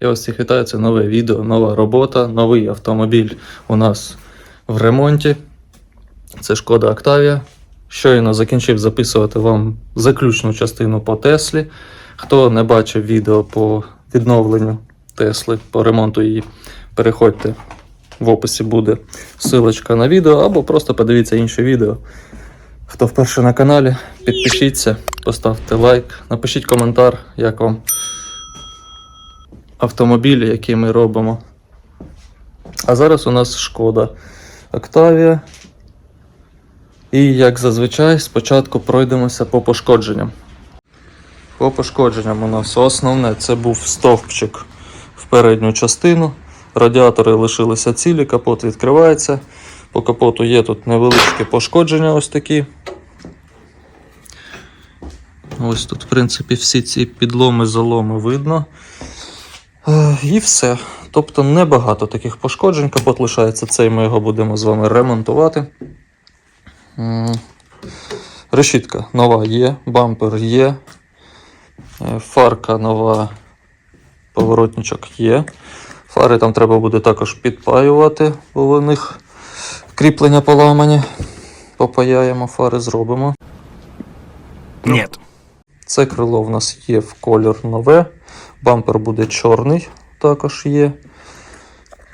Я вас всіх вітаю, це нове відео, нова робота, новий автомобіль у нас в ремонті. Це шкода Octavia. Щойно закінчив записувати вам заключну частину по Теслі. Хто не бачив відео по відновленню Тесли, по ремонту її, переходьте в описі буде ссылочка на відео, або просто подивіться інше відео. Хто вперше на каналі, підпишіться, поставте лайк, напишіть коментар, як вам автомобілі, які ми робимо. А зараз у нас шкода Octavia. І як зазвичай, спочатку пройдемося по пошкодженням. По пошкодженням у нас основне це був стовпчик в передню частину. Радіатори лишилися цілі, капот відкривається. По капоту є тут невеличкі пошкодження ось такі. Ось тут, в принципі, всі ці підломи, заломи видно. Е, І все. Тобто небагато таких пошкоджень. Капот лишається цей, ми його будемо з вами ремонтувати. Решітка нова є, бампер є, е, фарка нова, поворотничок є. Фари там треба буде також підпаювати, бо в них кріплення поламані. Попаяємо, фари зробимо. Нет. Це крило в нас є в колір нове. Бампер буде чорний, також є.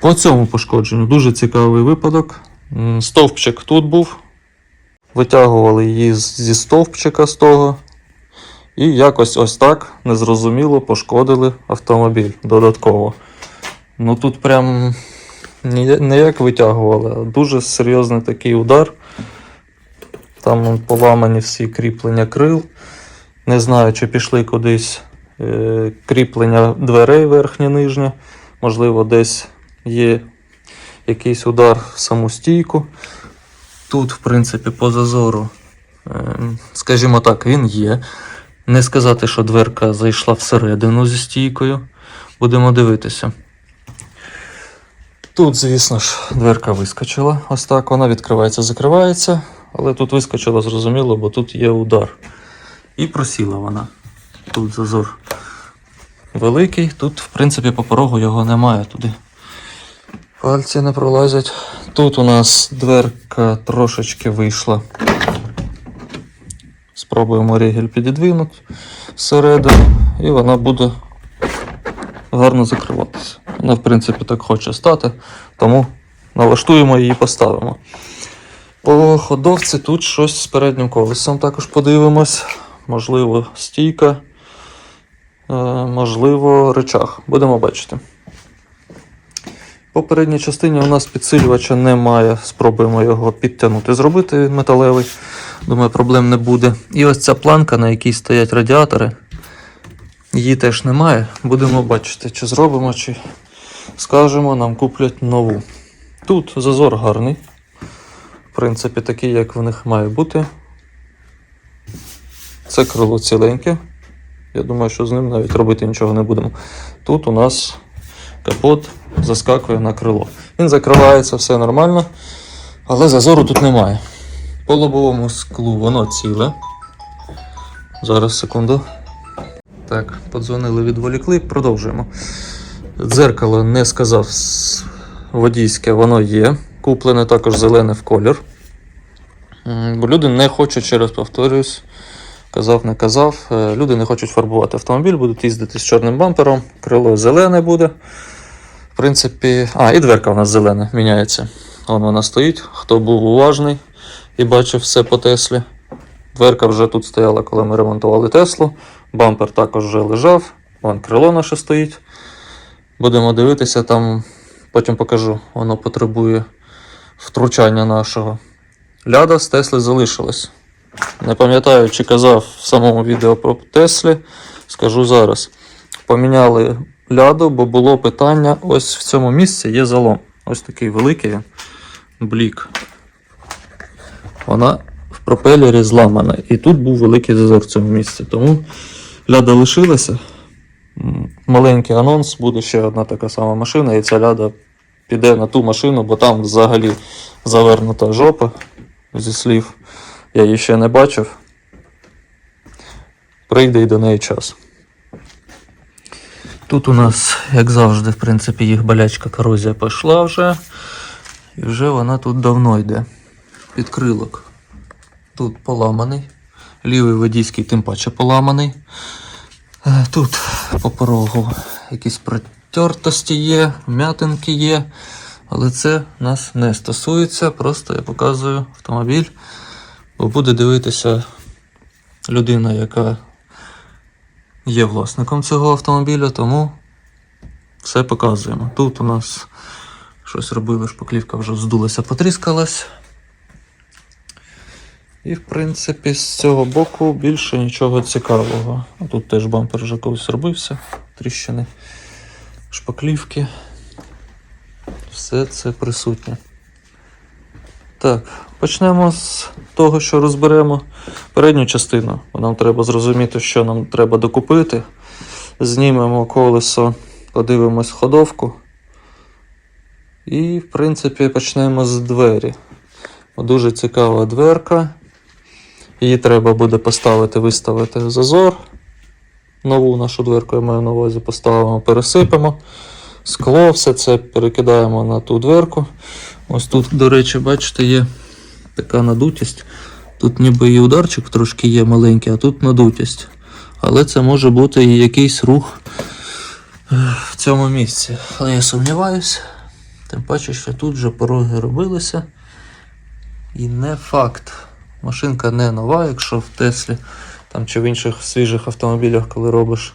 По цьому пошкодженню дуже цікавий випадок. Стовпчик тут був. Витягували її зі стовпчика з того. І якось ось так незрозуміло пошкодили автомобіль додатково. Ну тут прям не як витягували, а дуже серйозний такий удар. Там поламані всі кріплення крил. Не знаю, чи пішли кудись кріплення дверей верхнє нижнє. Можливо, десь є якийсь удар в саму стійку. Тут, в принципі, по зазору, е, скажімо так, він є. Не сказати, що дверка зайшла всередину зі стійкою. Будемо дивитися. Тут, звісно ж, дверка вискочила. Ось так вона відкривається, закривається. Але тут вискочила зрозуміло, бо тут є удар. І просіла вона. Тут зазор великий, тут, в принципі, по порогу його немає туди. Пальці не пролазять. Тут у нас дверка трошечки вийшла. Спробуємо рігель підідвинути всередину, і вона буде гарно закриватися. Вона, в принципі, так хоче стати, тому налаштуємо її, поставимо. По ходовці тут щось з переднім колесом також подивимось. Можливо, стійка, можливо, речах. Будемо бачити. По передній частині у нас підсилювача немає. Спробуємо його підтягнути, зробити металевий. Думаю, проблем не буде. І ось ця планка, на якій стоять радіатори. Її теж немає. Будемо бачити, чи зробимо, чи скажемо, нам куплять нову. Тут зазор гарний. В принципі, такий, як в них має бути. Це крило ціленьке. Я думаю, що з ним навіть робити нічого не будемо. Тут у нас капот заскакує на крило. Він закривається, все нормально, але зазору тут немає. По лобовому склу воно ціле. Зараз секунду. Так, подзвонили, відволікли, продовжуємо. Дзеркало не сказав водійське, воно є. Куплене також зелене в колір. Бо люди не хочуть, ще раз повторюсь, казав, не казав. е, Люди не хочуть фарбувати автомобіль, будуть їздити з чорним бампером, крило зелене буде. В принципі, а, і дверка в нас зелена міняється. Вон вона стоїть. Хто був уважний і бачив все по Теслі. Дверка вже тут стояла, коли ми ремонтували Теслу. Бампер також вже лежав. Вон крило наше стоїть. Будемо дивитися, там потім покажу. Воно потребує втручання нашого. Ляда з Тесли залишилась. Не пам'ятаю, чи казав в самому відео про Теслі. Скажу зараз. Поміняли ляду, бо було питання: ось в цьому місці є залом. Ось такий великий блік. Вона в пропелері зламана. І тут був великий зазор в цьому місці. Тому ляда лишилася. Маленький анонс, буде ще одна така сама машина, і ця ляда піде на ту машину, бо там взагалі завернута жопа зі слів. Я її ще не бачив. Прийде і до неї час. Тут у нас, як завжди, в принципі, їх болячка корозія пішла вже. І вже вона тут давно йде. Підкрилок. Тут поламаний. Лівий водійський тим паче поламаний. Е, Тут по порогу якісь протертості є, м'ятинки є. Але це нас не стосується. Просто я показую автомобіль. Бо буде дивитися людина, яка є власником цього автомобіля, тому все показуємо. Тут у нас щось робили, шпаклівка вже здулася, потріскалась. І, в принципі, з цього боку більше нічого цікавого. Тут теж бампер вже колись робився, тріщини, шпаклівки. Все це присутнє. Так, почнемо з того, що розберемо передню частину. Нам треба зрозуміти, що нам треба докупити. Знімемо колесо, подивимось ходовку. І, в принципі, почнемо з двері. Дуже цікава дверка. Її треба буде поставити, виставити зазор. Нову нашу дверку я маю на увазі поставимо, пересипемо. Скло, все це перекидаємо на ту дверку. Ось тут, до речі, бачите, є така надутість. Тут ніби і ударчик трошки є маленький, а тут надутість. Але це може бути і якийсь рух е, в цьому місці. Але я сумніваюся. Тим паче, що тут вже пороги робилися. І не факт. Машинка не нова, якщо в Теслі там чи в інших свіжих автомобілях, коли робиш,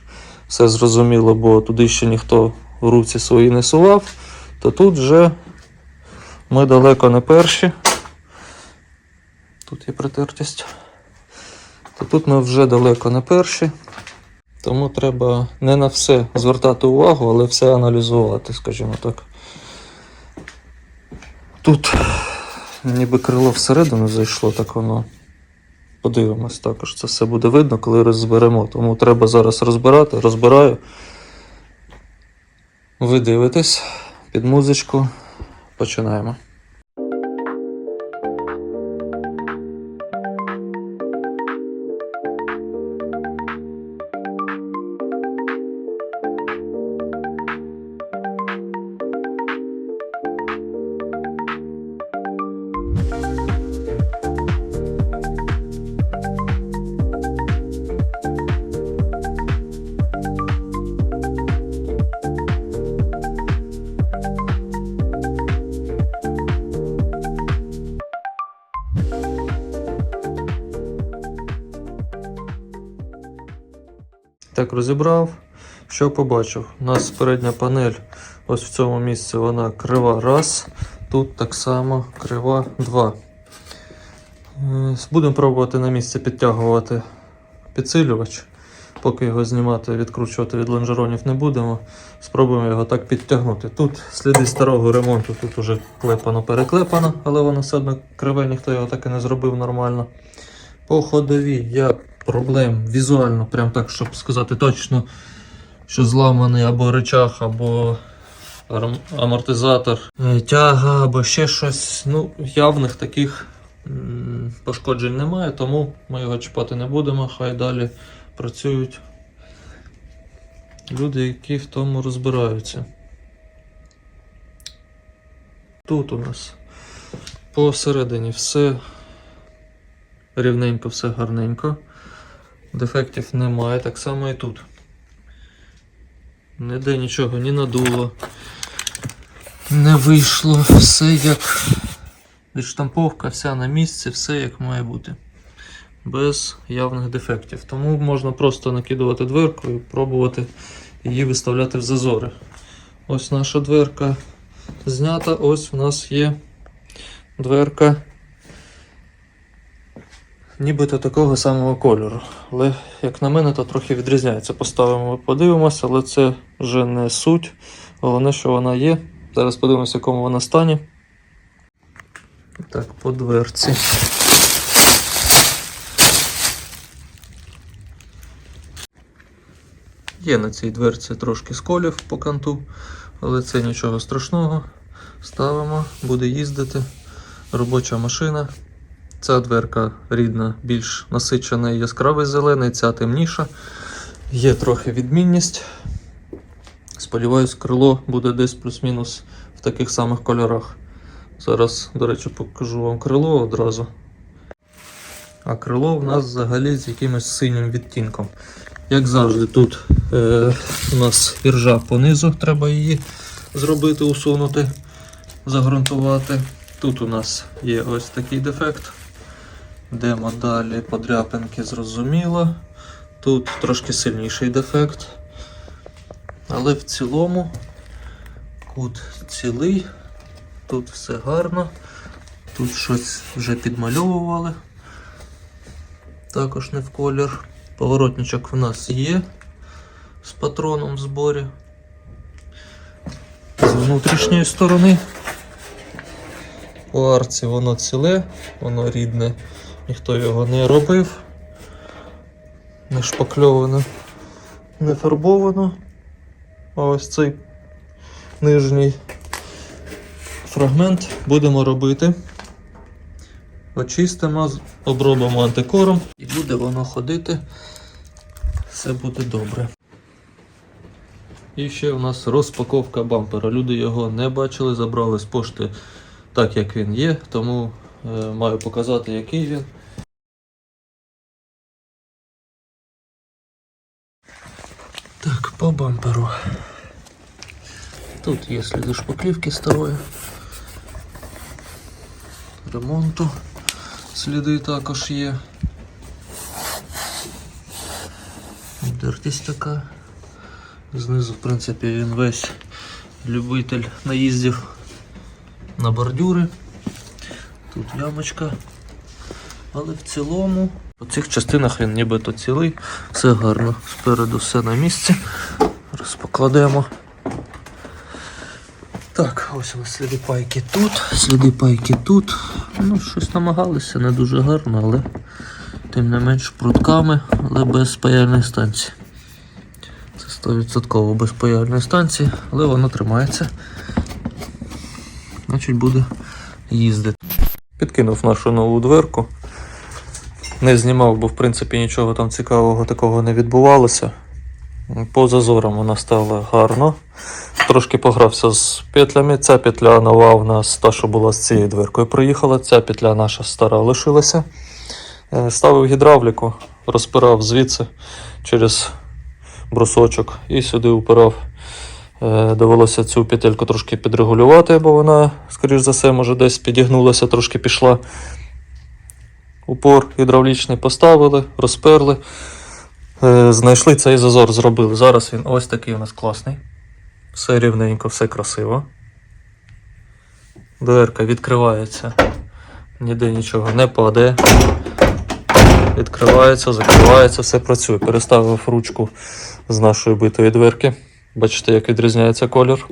все зрозуміло, бо туди ще ніхто в руці свої не сував, то тут вже ми далеко не перші. Тут є притертість. То тут ми вже далеко не перші. Тому треба не на все звертати увагу, але все аналізувати, скажімо так. Тут ніби крило всередину зайшло, так воно. Подивимось також. Це все буде видно, коли розберемо. Тому треба зараз розбирати. Розбираю. Ви дивитесь під музичку. Починаємо. Так, розібрав. Що побачив? У нас передня панель ось в цьому місці вона крива раз. Тут так само крива 2. Будемо пробувати на місці підтягувати підсилювач. Поки його знімати, відкручувати від лонжеронів не будемо. Спробуємо його так підтягнути. Тут сліди старого ремонту, тут уже клепано переклепано, але воно все одно криве, ніхто його так і не зробив нормально. По ходовій я проблем візуально, прям так, щоб сказати точно, що зламаний або речах, або амортизатор, е, тяга або ще щось. Ну, явних таких пошкоджень немає, тому ми його чіпати не будемо. Хай далі працюють люди, які в тому розбираються. Тут у нас посередині все рівненько, все гарненько. Дефектів немає, так само і тут. Ніде нічого не надуло. Не вийшло. Все як відштамповка, вся на місці, все як має бути. Без явних дефектів. Тому можна просто накидувати дверку і пробувати її виставляти в зазори. Ось наша дверка знята, ось у нас є дверка нібито такого самого кольору. Але, як на мене, то трохи відрізняється. Поставимо, подивимося, але це вже не суть. Головне, що вона є. Зараз подивимося, в якому вона стані. Так, по дверці. Є на цій дверці трошки сколів по канту, але це нічого страшного. Ставимо, буде їздити. Робоча машина. Ця дверка рідна, більш насичена і яскравий зелений, ця темніша. Є трохи відмінність. Сподіваюсь, крило буде десь плюс-мінус в таких самих кольорах. Зараз, до речі, покажу вам крило одразу. А крило в нас взагалі з якимось синім відтінком. Як завжди, тут е, у нас іржа понизу, треба її зробити, усунути, загрунтувати. Тут у нас є ось такий дефект. Йдемо далі, подряпинки зрозуміло. Тут трошки сильніший дефект. Але в цілому кут цілий, тут все гарно. Тут щось вже підмальовували. Також не в колір. Поворотничок в нас є з патроном в зборі. З внутрішньої сторони. По арці воно ціле, воно рідне, ніхто його не робив. Не шпакльовано, не фарбовано. А ось цей нижній фрагмент будемо робити. Очистимо, обробимо антикором і буде воно ходити. Все буде добре. І ще у нас розпаковка бампера. Люди його не бачили, забрали з пошти так, як він є, тому е, маю показати, який він. Бамперу. Тут є сліди шпаклівки старої. Ремонту. Сліди також є. Дертість така. Знизу, в принципі, він весь любитель наїздів на бордюри. Тут ямочка. Але в цілому по цих частинах він нібито цілий. Все гарно. Спереду все на місці. Розпокладемо. Так, ось у нас сліди пайки тут, сліди пайки тут. Ну, щось намагалися, не дуже гарно, але тим не менш прутками, але без паяльної станції. Це 100% без паяльної станції, але воно тримається. Значить буде їздити. Підкинув нашу нову дверку. Не знімав, бо в принципі нічого там цікавого такого не відбувалося. По зазорам вона стала гарно. Трошки погрався з петлями. Ця петля нова в нас та, що була з цією дверкою, приїхала. Ця петля наша стара лишилася. Е, Ставив гідравліку, розпирав звідси через брусочок і сюди упирав. Е, Довелося цю петельку трошки підрегулювати, бо вона, скоріш за все, може десь підігнулася, трошки пішла. Упор гідравлічний поставили, розперли. Е, Знайшли цей зазор, зробили. Зараз він ось такий у нас класний. Все рівненько, все красиво. Дверка відкривається. Ніде нічого не падає. Відкривається, закривається, все працює. Переставив ручку з нашої битої дверки. Бачите, як відрізняється колір.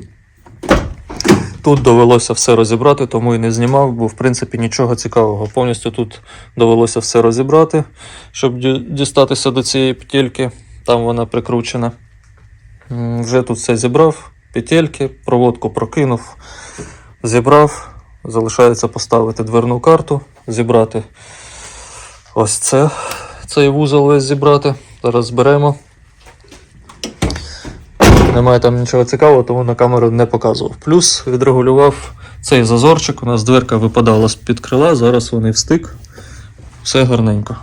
Тут довелося все розібрати, тому і не знімав, бо в принципі нічого цікавого. Повністю тут довелося все розібрати, щоб дістатися до цієї петельки. Там вона прикручена. Вже тут все зібрав, петельки, проводку прокинув, зібрав. Залишається поставити дверну карту, зібрати ось це, цей вузол весь зібрати. Зараз зберемо. Немає там нічого цікавого, тому на камеру не показував. Плюс відрегулював цей зазорчик. У нас дверка випадала з-під крила, зараз вони встик. Все гарненько.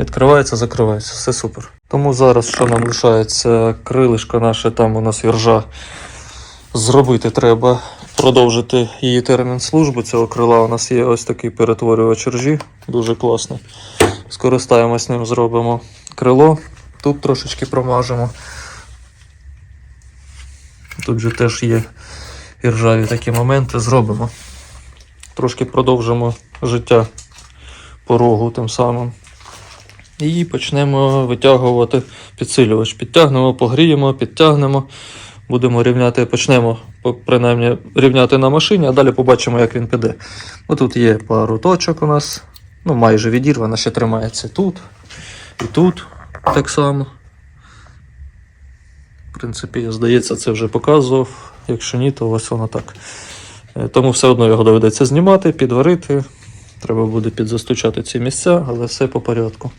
Відкривається, закривається, все супер. Тому зараз, що нам лишається, крилишко наше, там у нас іржа. Зробити треба продовжити її термін служби. Цього крила у нас є ось такий перетворювач ржі, дуже класний. Скористаємось ним, зробимо крило. Тут трошечки промажемо. Тут же теж є іржаві такі моменти, зробимо. Трошки продовжимо життя порогу тим самим. І почнемо витягувати підсилювач. Підтягнемо, погріємо, підтягнемо. Будемо рівняти, почнемо принаймні рівняти на машині, а далі побачимо, як він піде. Отут є пару точок у нас. Ну, майже відірвана, ще тримається тут і тут так само. В принципі, здається, це вже показував. Якщо ні, то ось воно так. Е, Тому все одно його доведеться знімати, підварити. Треба буде підзастучати ці місця, але все по порядку.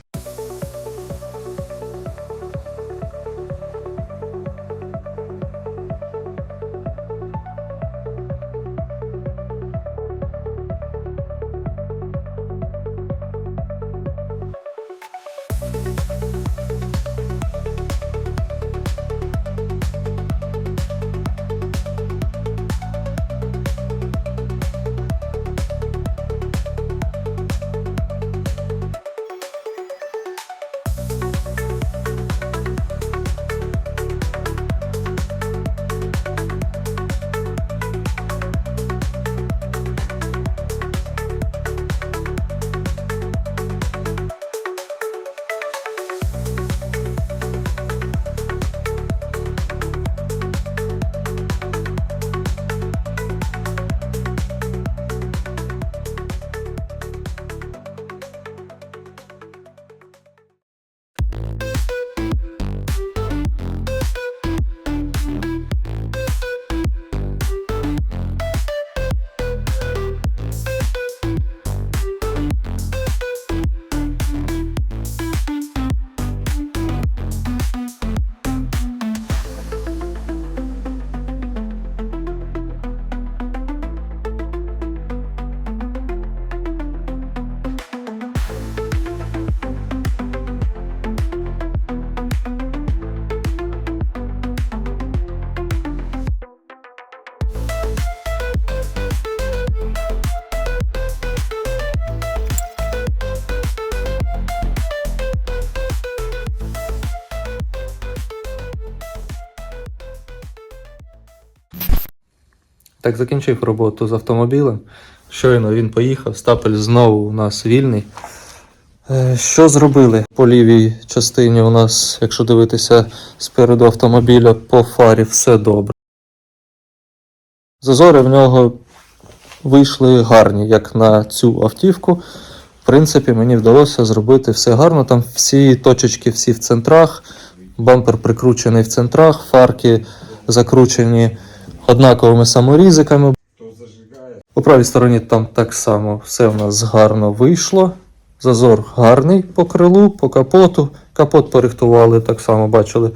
Так, закінчив роботу з автомобілем. Щойно він поїхав, стапель знову у нас вільний. Е, Що зробили по лівій частині у нас, якщо дивитися спереду автомобіля, по фарі все добре. Зазори в нього вийшли гарні, як на цю автівку. В принципі, мені вдалося зробити все гарно. Там всі точечки, всі в центрах, бампер прикручений в центрах, фарки закручені однаковими саморізиками. У правій стороні там так само все в нас гарно вийшло. Зазор гарний по крилу, по капоту. Капот порихтували, так само бачили.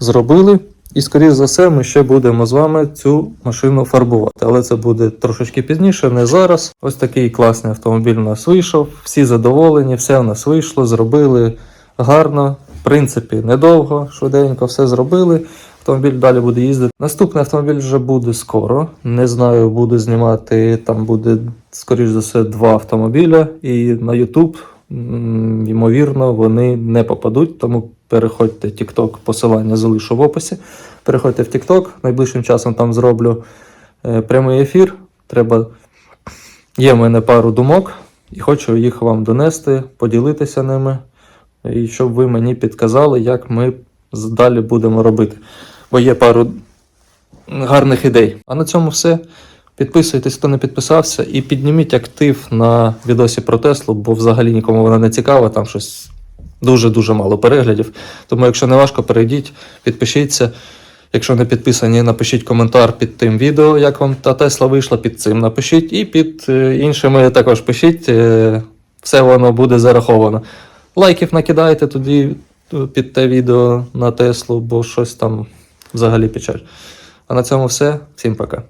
Зробили. І, скоріш за все, ми ще будемо з вами цю машину фарбувати. Але це буде трошечки пізніше, не зараз. Ось такий класний автомобіль у нас вийшов. Всі задоволені, все у нас вийшло, зробили гарно. В принципі, недовго, швиденько все зробили. Автомобіль далі буде їздити. Наступний автомобіль вже буде скоро. Не знаю, буду знімати. Там буде, скоріш за все, два автомобіля. І на YouTube, ймовірно, вони не попадуть. Тому переходьте в TikTok, посилання залишу в описі. Переходьте в TikTok. Найближчим часом там зроблю е, прямий ефір. Треба. Є в мене пару думок, і хочу їх вам донести, поділитися ними, і щоб ви мені підказали, як ми далі будемо робити. Бо є пару гарних ідей. А на цьому все. Підписуйтесь, хто не підписався, і підніміть актив на відосі про Теслу, бо взагалі нікому вона не цікава, там щось дуже-дуже мало переглядів. Тому, якщо не важко, перейдіть, підпишіться. Якщо не підписані, напишіть коментар під тим відео, як вам та Тесла вийшла, під цим напишіть, і під е, іншими також пишіть. е, Все воно буде зараховано. Лайків накидайте тоді під те відео на Теслу, бо щось там взагалі печаль. А на цьому все. Всім пока.